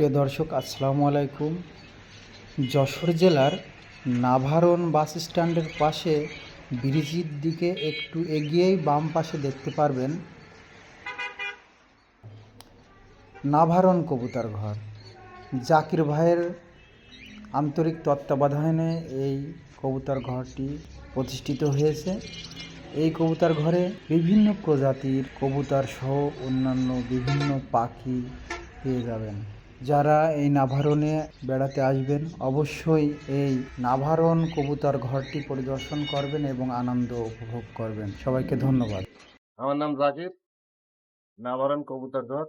প্রিয় দর্শক, আসসালামু আলাইকুম। যশোর জেলার নাভারন বাস স্ট্যান্ডের পাশে ব্রিজের দিকে একটু এগিয়েই বাম পাশে দেখতে পারবেন নাভারন কবুতর ঘর। জাকির ভাইয়ের আন্তরিক তত্ত্বাবধানে এই কবুতর ঘরটি প্রতিষ্ঠিত হয়েছে। এই কবুতর ঘরে বিভিন্ন প্রজাতির কবুতর সহ অন্যান্য বিভিন্ন পাখি পেয়ে যাবেন। যারা এই নাভারণে বেড়াতে আসবেন অবশ্যই এই নাভারণ কবুতর ঘরটি পরিদর্শন করবেন এবং আনন্দ উপভোগ করবেন। সবাইকে ধন্যবাদ। আমার নাম জাকির নাভারণ কবুতর ঘর।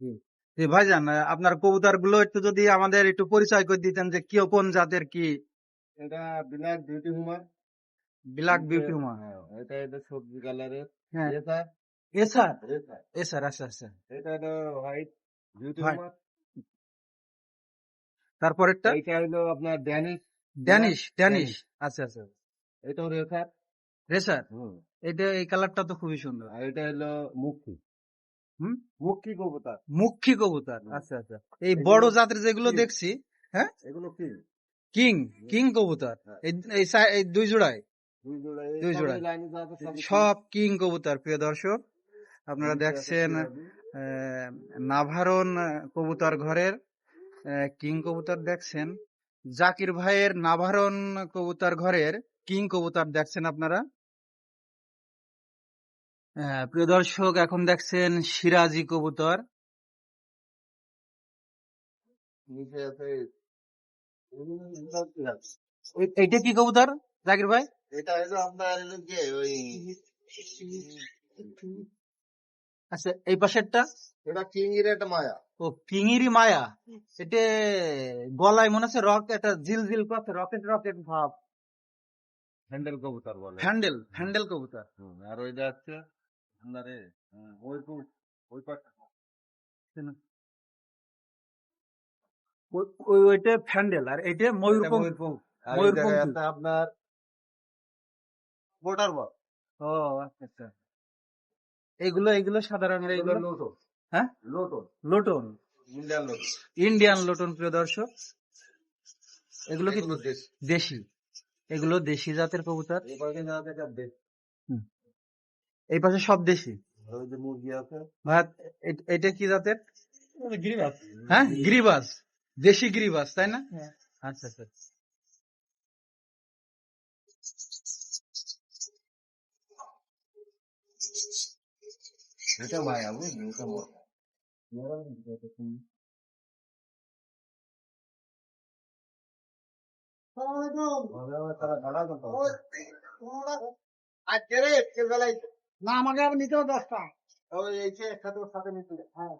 জি। ভাইজান আপনার কবুতরগুলো একটু যদি আমাদের একটু পরিচয় করে দিতেন যে কি কোন জাতের কি? এটা ব্ল্যাক বিউটি হুমার ব্ল্যাক বিউটি হ্যাঁ, এটা এটা সবজি কালারের হ্যাঁ। এটা এ স্যার? এটা এ স্যার আচ্ছা আচ্ছা। এটা হোয়াইট. হুমার তারপরেরটা? এটা হলো আপনার ড্যানিশ ড্যানিশ ড্যানিশ আচ্ছা আচ্ছা। এটা রেখার রেসার? হুম। এটা এই কালারটা তো খুবই সুন্দর। আর এটা হলো মুক্তি হুম? কবুতর। মুখী কবুতর। আচ্ছা আচ্ছা। এই বড় জাতের যেগুলো? দেখছি এগুলো কি। কিং কিং কবুতর। হ্যাঁ। এই দুই জোড়ায়। দুই জোড়া এই দুই সব জোড়া। এই লাইনে যা আছে সবই সব কিং কবুতর প্রিয় দর্শক। আপনারা দেখছেন নাভারন কবুতর ঘরের কিং কবুতর দেখছেন জাকির ভাইয়ের নাভারন কবুতর ঘরের কিং কবুতর দেখছেন আপনারা? প্রিয় দর্শক এখন দেখছেন সিরাজি কবুতর। এইটা কি কবুতর জাকির ভাই? এটা আপনার ওই আচ্ছা এই পাশেরটা? এটা কিংয়ের একটা মায়া। ও কিঙিরি মায়া। এটা গলায় মনে হচ্ছে রক একটা ঝিল ঝিল করছে রকেট রকেট ভাব। হ্যান্ডেল কবুতর বলে। হ্যান্ডেল হ্যান্ডেল কবুতর। আর ওইটা হচ্ছে আপনারে হ্যাঁ, ওই কবু- ওই পাশটা। ওই- ওই ওইটা ফ্যান্ডেল আর এটা। জায়গায় আছে আপনার বোটার বল। ও আচ্ছা আচ্ছা। এইগুলো সাদা রঙের এগুলো এইগুলো লোটো হ্যাঁ? লোটো লোটন ইন্ডিয়ান লোটো ইন্ডিয়ান লোটন প্রিয় দর্শক। এগুলো কি? দেশি। এগুলো দেশি জাতের কবুতর। এই পাশে যা আছে এটা দেশ। এই পাশে সব দেশি। মুরগি আছে। ভাই এটা কি জাতের? হ্যাঁ? গিরিবাস দেশি গিরিবাস তাই না? আচ্ছা আচ্ছা। এটা মায়া বুঝলি এটা মায়া তারা ভাড়া কত আজকে রে বেলায় না আমাকে আর নিতেও দশটা ওই এই যে একসাথে ওর সাথে নিতে হ্যাঁ।